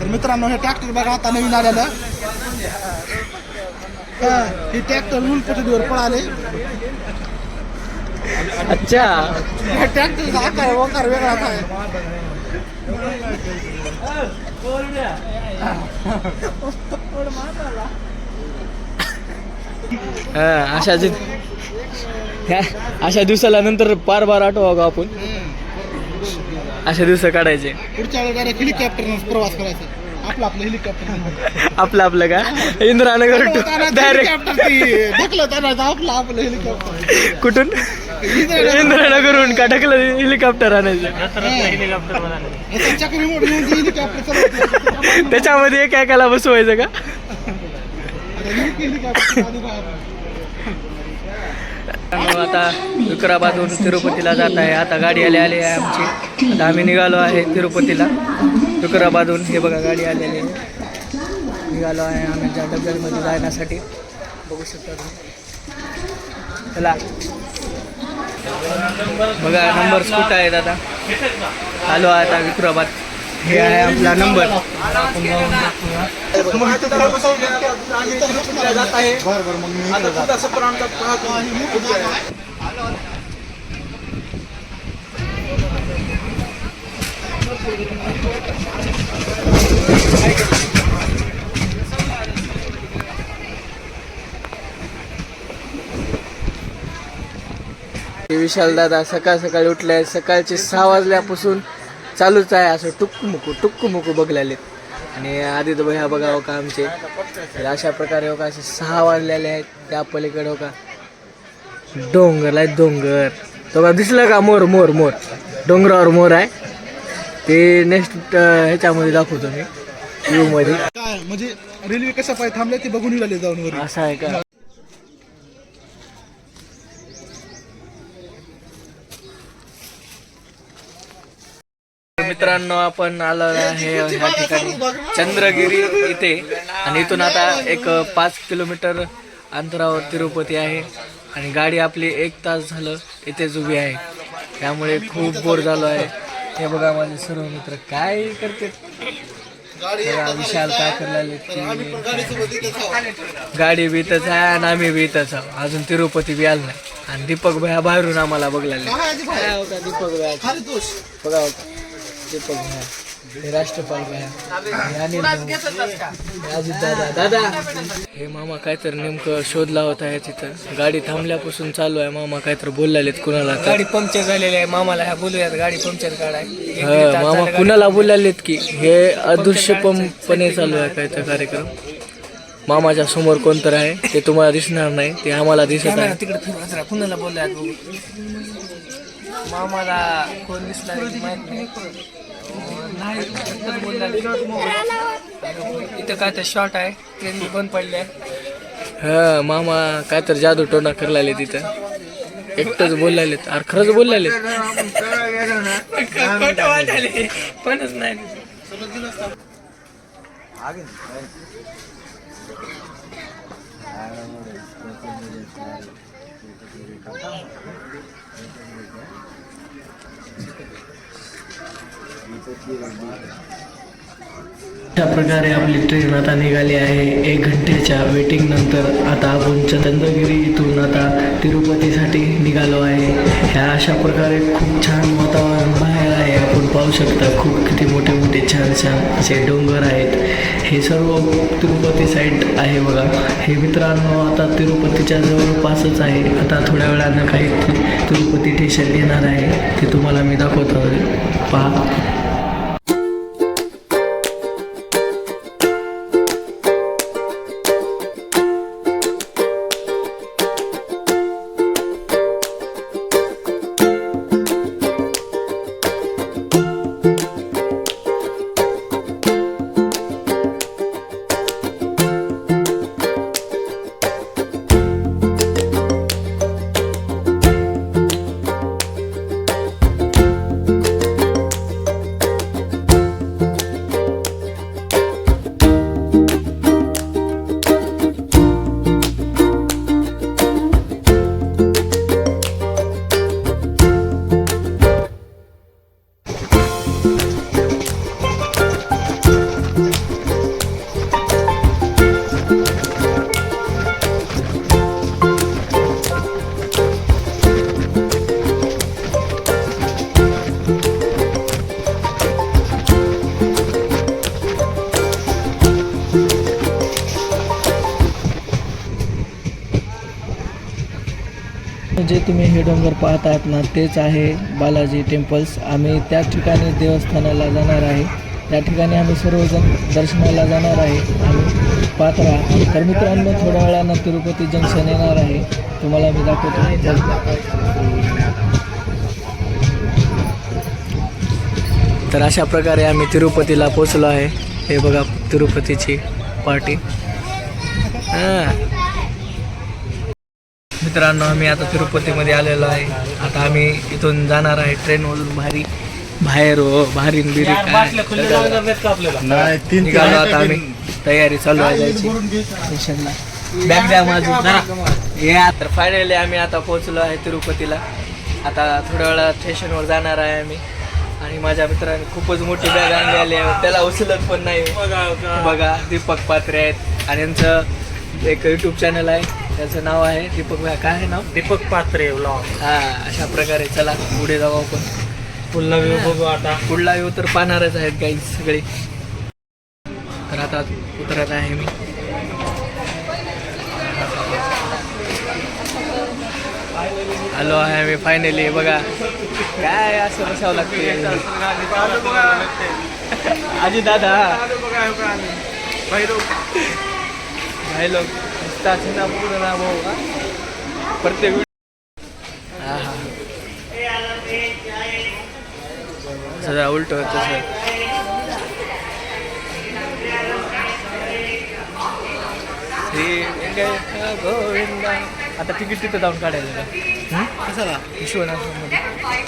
तर मित्रांनो हे ट्रॅक्टर बघा आता नवीन आलेलं. हा, हे ट्रॅक्टर रूल पद्धतीवर पळाले. अच्छा. या ट्रॅक्टरचा आकार वकार वेगळाच आहे. हा अशा अशा दिवसाला नंतर पार बार आठवा का आपण. अशा दिवस काढायचे. पुढच्या वेळेला डायरेक्ट हेलिकॉप्टरनं प्रवास करायचा. आपलं आपलं हेलिकॉप्टर आपलं आपलं का? इंद्रानगर आपलं आपलं हेलिकॉप्टर कुठून? इंद्रानगरहून का टाकलं हेलिकॉप्टर आणायचं? त्याच्यामध्ये एका एकाला बसवायचं का हेलिकॉप्टर आधी बाहेर. त्यामुळं आता विक्राबादहून तिरुपतीला जात आहे. आता गाडी आली आली आहे आमची. आता आम्ही निघालो आहे तिरुपतीला. विक्राबादहून हे बघा गाडी आलेली आहे. निघालो आहे आम्ही त्या डब्यामध्ये जाण्यासाठी. बघू शकता चला. बघा नंबर कुठं आहे दादा आलो आहे आता विक्राबाद हे आहे आपला नंबर. विशाल दादा सकाळ सकाळी उठले सकाळचे सहा वाजल्यापासून चालूच आहे असं टुक्कू मुकू टुक्कू मुकू बघलेले. आणि आधी तर ह्या बघा हो का आमचे. तर अशा प्रकारे हो का असे सहा वाजलेले आहेत त्या पलीकडे हो का. डोंगर आहे डोंगर. तो का दिसलं का मोर मोर मोर. डोंगरावर मोर आहे. ते नेक्स्ट ह्याच्यामध्ये दाखवतो मी. व्ह्यू मध्ये. काय म्हणजे रेल्वे कशा पाय थांबल्या ते बघून जाऊन असं आहे का? मित्रांनो आपण आलो आहे ह्या ठिकाणी चंद्रगिरी इथे. आणि इथून आता एक पाच किलोमीटर अंतरावर तिरुपती आहे. आणि गाडी आपली एक तास झालं इथेच उभी आहे. त्यामुळे खूप बोर झालो आहे. हे बघा माझे सर्व मित्र काय करते विशाल काय करायला गाडी बी इथंच आहे आणि आम्ही बी इथंच आहोत. अजून तिरुपती बी आलं नाही. आणि दीपक भया बाहेरून आम्हाला होता दीपक भया? बघा होता हे। राष्ट्रपाल दादा हे मामा काय तर नेमकं शोध लावत आहे तिथं. गाडी थांबल्यापासून चालू आहे मामा काय तर बोललेत कुणाला गाडी पंक्चर झालेली आहे मामाला ह्या बोलूयात गाडी पंक्चर काढाय मामा कुणाला बोललेत की? हे अदृश्यपणे चालू आहे काय तर कार्यक्रम. मामाच्या समोर कोणतर आहे ते तुम्हाला दिसणार नाही ते आम्हाला दिसत आहे. तिकडे कुणाला बोललाय मामाला कोण नाही बोललाय. इथं काय तर शॉर्ट आहे ट्रेन बंद पडले हा मामा काय तर जादू टोना करलाले तिथं. एकटंच बोललाले अरे खरंच बोललाले पणच नाही. अशा प्रकारे आपली ट्रेन आता निघाली आहे. एक घंटेच्या वेटिंग नंतर आता आपण चंद्रगिरी इथून आता तिरुपतीसाठी निघालो आहे. ह्या अशा प्रकारे खूप छान वातावरण बाहेर आहे. पाहू शकता खूप किती मोठे मोठे छान छान असे डोंगर आहेत. हे सर्व तिरुपती साईड आहे बघा. हे मित्रांनो आता तिरुपतीच्या जवळपासच आहे. आता थोड्या वेळानं काही तिरुपती स्टेशन येणार आहे. ते तुम्हाला मी दाखवतो. पहा. जे तुम्ही हे डोंगर पाहत आहात ना तेच आहे बालाजी टेम्पल्स. आम्ही त्या ठिकाणी देवस्थानाला जाणार आहे. त्या ठिकाणी आम्ही सर्वजण दर्शनाला जाणार आहे. आम्ही पाहत राहा. तर मित्रांनो थोड्या वेळानं तिरुपती जंक्शन येणार आहे. तुम्हाला मी दाखवतो. तर अशा प्रकारे आम्ही तिरुपतीला पोचलो आहे. हे बघा तिरुपतीची पार्टी. हां. मित्रांनो आम्ही आता तिरुपतीमध्ये आलेलो आहे. आता आम्ही इथून जाणार आहे ट्रेनमधून भारी बाहेर हो भारी बिरी काय. नाही तीन निघालो आता आम्ही. तयारी चालू आहे जायची. स्टेशनला. बॅग द्या माझी या तर फायनली आम्ही आता पोहोचलो आहे तिरुपतीला. आता थोड्या वेळा स्टेशनवर जाणार आहे आम्ही. आणि माझ्या मित्राने खूपच मोठी बॅग आणली आली आहे. त्याला उचलत पण नाही. बघा दीपक पात्रे आहेत. आणि यांचं एक युट्यूब चॅनल आहे. त्याचं नाव आहे दीपक काय आहे नाव? दीपक पात्रे व्लॉग हा अशा प्रकारे चला पुढे जाऊ आपण. पुन्हा व्ह्यू बघू आता. पुढला येऊ तर पाहणारच आहेत गाईज सगळे. तर आता उतरत आहे मी. आलो आहे मी फायनली बघा. काय असं बसावं लागते आजी दादा. भाई लोक. ना पूर्ण ना भाऊ हा? प्रत्येक हा उलट होतं सर आता तिकीट तिथं जाऊन काढायचं का कशाला विश्वनाथमध्ये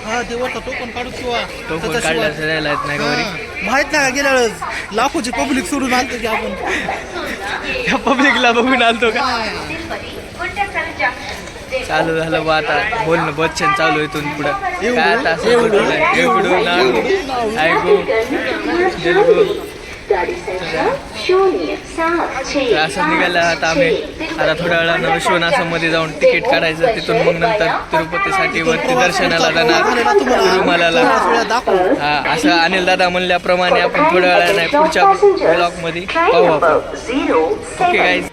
हा ते तो पण काढू किंवा तो पण काढला येत नाही माहीत नाही का गेल्या वेळेस लाखोची पब्लिक सोडून आलतो की आपण त्या पब्लिकला बघून आलतो का? चालू झालं बा आता. बोलणं बच्चन चालू इथून पुढं. काय आता असं ऐकू? असं निघालं आता आम्ही आता थोड्या वेळानं विश्वनाथामध्ये जाऊन तिकीट काढायचं तिथून मग नंतर तिरुपतीसाठी वरती दर्शनाला जाणार तिरुमलाला हा असं अनिल दादा म्हणल्याप्रमाणे आपण थोड्या वेळाने पुढच्या ब्लॉकमध्ये पाहू आपण. ओके गाईज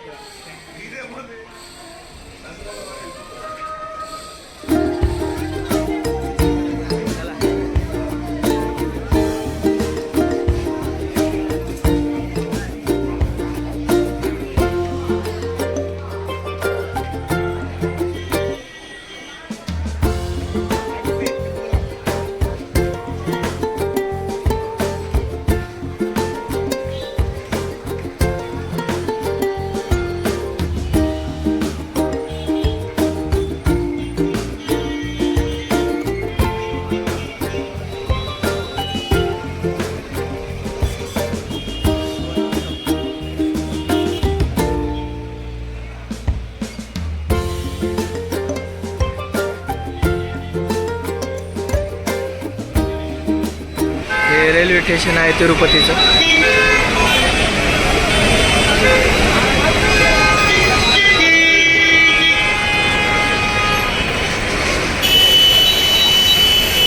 रेल्वे स्टेशन आहे तिरुपतीचं.